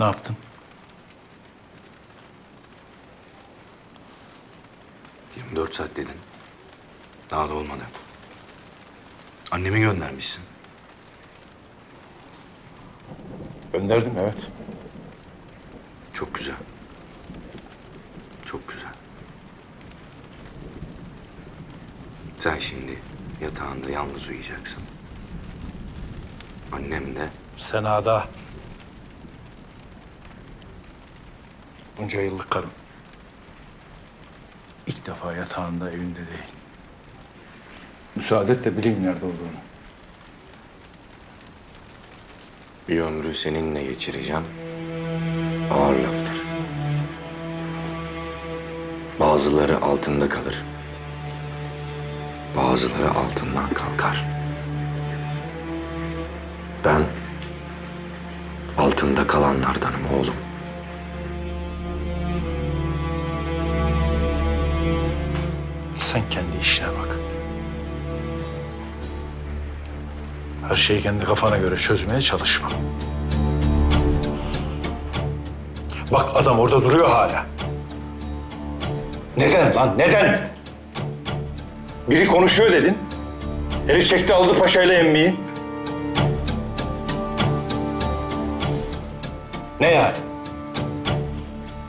Ne yaptın? 24 saat dedin. Daha da olmadı. Annemi göndermişsin. Gönderdim evet. Çok güzel. Çok güzel. Sen şimdi yatağında yalnız uyuyacaksın. Annem de Senada. Bunca yıllık karım. İlk defa yatağında evinde değil. Müsaade et de bileyim nerede olduğunu. bir ömrü seninle geçireceğim. Ağır laftır. Bazıları altında kalır. Bazıları altından kalkar. Ben altında kalanlardanım oğlum. Sen kendi işine bak. Her şeyi kendi kafana göre çözmeye çalışma. Bak adam orada duruyor hala. Neden lan neden? Biri konuşuyor dedin. Herif çekti aldı paşayla emmiyi. Ne yani?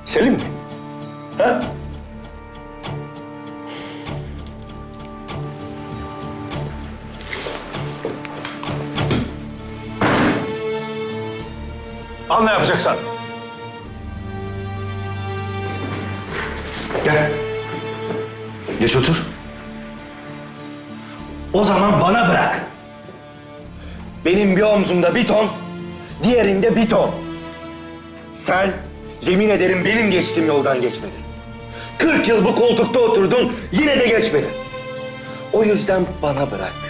Selim mi? Ha? Al ne yapacaksan. Gel. Geç otur. O zaman bana bırak. Benim bir omzumda bir ton, diğerinde bir ton. Sen yemin ederim benim geçtiğim yoldan geçmedin. 40 yıl bu koltukta oturdun, yine de geçmedin. O yüzden bana bırak.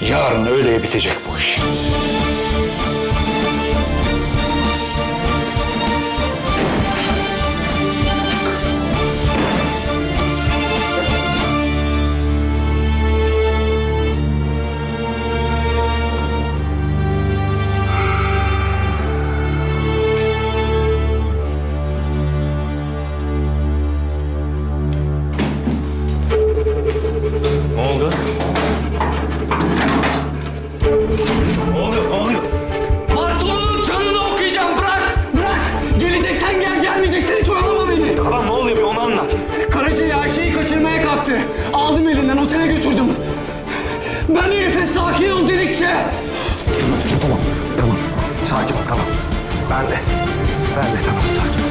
Yarın öyle bitecek bu iş. Ben herife sakin ol dedikçe Tamam, tamam. Sakin ol, tamam. Ben de. Ben de tamam, sakin ol.